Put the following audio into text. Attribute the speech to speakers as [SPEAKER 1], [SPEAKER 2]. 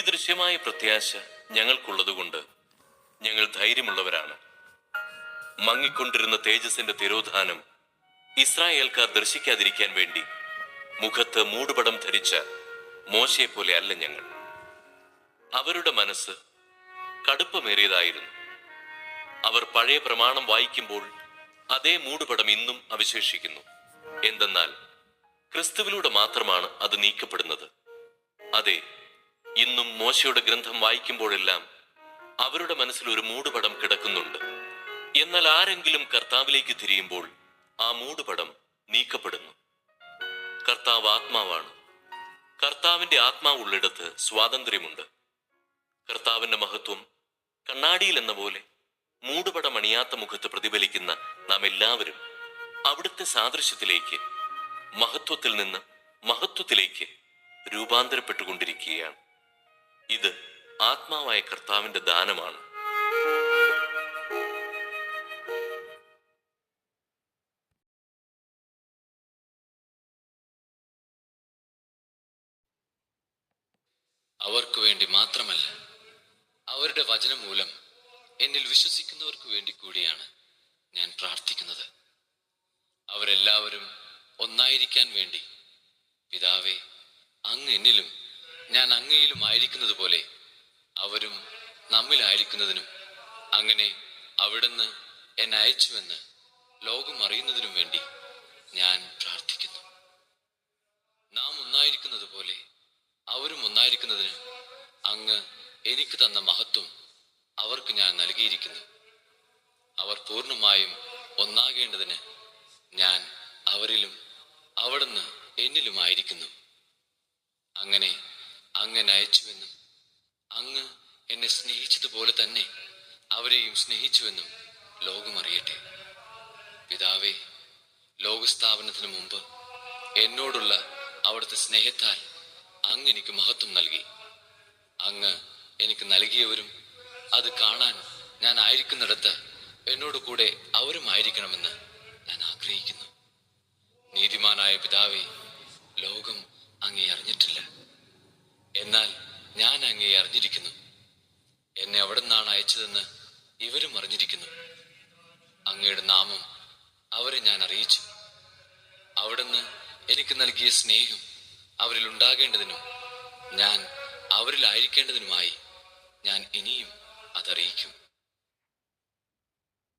[SPEAKER 1] നിത്യമായ പ്രത്യാശ ഞങ്ങൾക്കുള്ളതുകൊണ്ട് ഞങ്ങൾ ധൈര്യമുള്ളവരാണ്. മങ്ങിക്കൊണ്ടിരുന്ന തേജസിന്റെ തിരോധാനം ഇസ്രായേൽക്കാർ ദർശിക്കാതിരിക്കാൻ വേണ്ടി മുഖത്ത് മൂടുപടം ധരിച്ച മോശയെ പോലെ അല്ല ഞങ്ങൾ. അവരുടെ മനസ്സ് കടുപ്പമേറിയതായിരുന്നു. അവർ പഴയ പ്രമാണം വായിക്കുമ്പോൾ അതേ മൂടുപടം ഇന്നും അവശേഷിക്കുന്നു. എന്തെന്നാൽ ക്രിസ്തുവിലൂടെ മാത്രമാണ് അത് നീക്കപ്പെടുന്നത്. അതെ ഇന്നും മോശയുടെ ഗ്രന്ഥം വായിക്കുമ്പോഴെല്ലാം അവരുടെ മനസ്സിൽ ഒരു മൂടുപടം കിടക്കുന്നുണ്ട്. എന്നാൽ ആരെങ്കിലും കർത്താവിലേക്ക് തിരിയുമ്പോൾ ആ മൂടുപടം നീക്കപ്പെടുന്നു. കർത്താവ് ആത്മാവാണ്. കർത്താവിന്റെ ആത്മാവുള്ളിടത്ത് സ്വാതന്ത്ര്യമുണ്ട്. കർത്താവിന്റെ മഹത്വം കണ്ണാടിയിൽ എന്ന പോലെ മൂടുപടം അണിയാത്ത മുഖത്ത് പ്രതിഫലിക്കുന്ന നാം എല്ലാവരും അവിടുത്തെ സാദൃശ്യത്തിലേക്ക് മഹത്വത്തിൽ നിന്ന് മഹത്വത്തിലേക്ക് രൂപാന്തരപ്പെട്ടുകൊണ്ടിരിക്കുകയാണ്. ഇത് ആത്മാവായ കർത്താവിന്റെ ദാനമാണ്.
[SPEAKER 2] അവർക്ക് വേണ്ടി മാത്രമല്ല അവരുടെ വചനം മൂലം എന്നിൽ വിശ്വസിക്കുന്നവർക്ക് വേണ്ടി കൂടിയാണ് ഞാൻ പ്രാർത്ഥിക്കുന്നത്. അവരെല്ലാവരും ഒന്നായിരിക്കാൻ വേണ്ടി പിതാവേ അങ്ങ് എന്നിലും ഞാൻ അങ്ങയിലും ആയിരിക്കുന്നത് പോലെ അവരും നമ്മിലായിരിക്കുന്നതിനും അങ്ങനെ അവിടുന്ന് എന്നെ അയച്ചുവെന്ന് ലോകം അറിയുന്നതിനും വേണ്ടി ഞാൻ പ്രാർത്ഥിക്കുന്നു. നാം ഒന്നായിരിക്കുന്നത് പോലെ അവരും ഒന്നായിരിക്കുന്നതിന് അങ്ങ് എനിക്ക് തന്ന മഹത്വം അവർക്ക് ഞാൻ നൽകിയിരിക്കുന്നു. അവർ പൂർണമായും ഒന്നാകേണ്ടതിന് ഞാൻ അവരിലും അവിടുന്ന് എന്നിലുമായിരിക്കുന്നു. അങ്ങനെ അങ്ങ് അയച്ചുവെന്നും അങ്ങ് എന്നെ സ്നേഹിച്ചതുപോലെ തന്നെ അവരെയും സ്നേഹിച്ചുവെന്നും ലോകം അറിയട്ടെ. പിതാവേ ലോകസ്ഥാപനത്തിന് മുമ്പ് എന്നോടുള്ള അവിടുത്തെ സ്നേഹത്താൽ അങ്ങ് എനിക്ക് മഹത്വം നൽകി. അങ്ങ് എനിക്ക് നൽകിയവരും അത് കാണാൻ ഞാൻ ആയിരിക്കുന്നിടത്ത് എന്നോട് കൂടെ അവരും ആയിരിക്കണമെന്ന് ഞാൻ ആഗ്രഹിക്കുന്നു നീതിമാനായ പിതാവേ ലോകം അങ്ങേ അറിഞ്ഞിട്ടില്ല എന്നാൽ ഞാൻ അങ്ങേ അറിഞ്ഞിരിക്കുന്നു. എന്നെ അവിടെ നിന്നാണ് അയച്ചതെന്ന് ഇവരും അറിഞ്ഞിരിക്കുന്നു. അങ്ങയുടെ നാമം അവരെ ഞാൻ അറിയിച്ചു. അവിടുന്ന് എനിക്ക് നൽകിയ സ്നേഹം അവരിൽ ഉണ്ടാകേണ്ടതിനും ഞാൻ അവരിലായിരിക്കേണ്ടതിനുമായി ഞാൻ ഇനിയും അതറിയിക്കും.